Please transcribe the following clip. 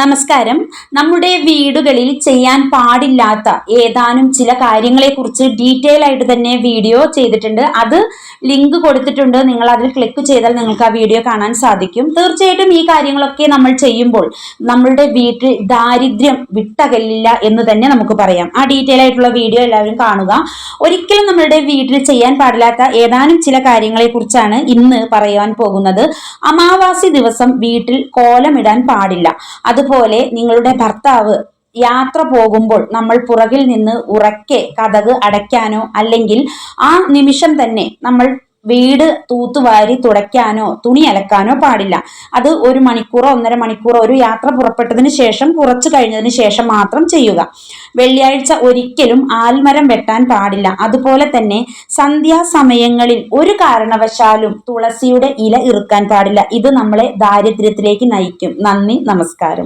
നമസ്കാരം. നമ്മുടെ വീടുകളിൽ ചെയ്യാൻ പാടില്ലാത്ത ഏതാനും ചില കാര്യങ്ങളെ കുറിച്ച് ഡീറ്റെയിൽ ആയിട്ട് തന്നെ വീഡിയോ ചെയ്തിട്ടുണ്ട്. അത് ലിങ്ക് കൊടുത്തിട്ടുണ്ട്. നിങ്ങൾ അതിൽ ക്ലിക്ക് ചെയ്താൽ നിങ്ങൾക്ക് ആ വീഡിയോ കാണാൻ സാധിക്കും. തീർച്ചയായിട്ടും ഈ കാര്യങ്ങളൊക്കെ നമ്മൾ ചെയ്യുമ്പോൾ നമ്മളുടെ വീട്ടിൽ ദാരിദ്ര്യം വിട്ടകലില്ല എന്ന് തന്നെ നമുക്ക് പറയാം. ആ ഡീറ്റെയിൽ ആയിട്ടുള്ള വീഡിയോ എല്ലാവരും കാണുക. ഒരിക്കലും നമ്മളുടെ വീട്ടിൽ ചെയ്യാൻ പാടില്ലാത്ത ഏതാനും ചില കാര്യങ്ങളെ കുറിച്ചാണ് ഇന്ന് പറയാൻ പോകുന്നത്. അമാവാസി ദിവസം വീട്ടിൽ കോലമിടാൻ പാടില്ല. അതുപോലെ നിങ്ങളുടെ ഭർത്താവ് യാത്ര പോകുമ്പോൾ നമ്മൾ പുറകിൽ നിന്ന് ഉറക്കെ കഥക് അടയ്ക്കാനോ അല്ലെങ്കിൽ ആ നിമിഷം തന്നെ നമ്മൾ വീട് തൂത്തുവാരി തുടയ്ക്കാനോ തുണി അലക്കാനോ പാടില്ല. അത് ഒരു മണിക്കൂറോ ഒന്നര മണിക്കൂറോ ഒരു യാത്ര പുറപ്പെട്ടതിന് ശേഷം കുറച്ചു കഴിഞ്ഞതിന് ശേഷം മാത്രം ചെയ്യുക. വെള്ളിയാഴ്ച ഒരിക്കലും ആൽമരം വെട്ടാൻ പാടില്ല. അതുപോലെ തന്നെ സന്ധ്യാസമയങ്ങളിൽ ഒരു കാരണവശാലും തുളസിയുടെ ഇല ഇറുക്കാൻ പാടില്ല. ഇത് നമ്മളെ ദാരിദ്ര്യത്തിലേക്ക് നയിക്കും. നന്ദി നമസ്കാരം.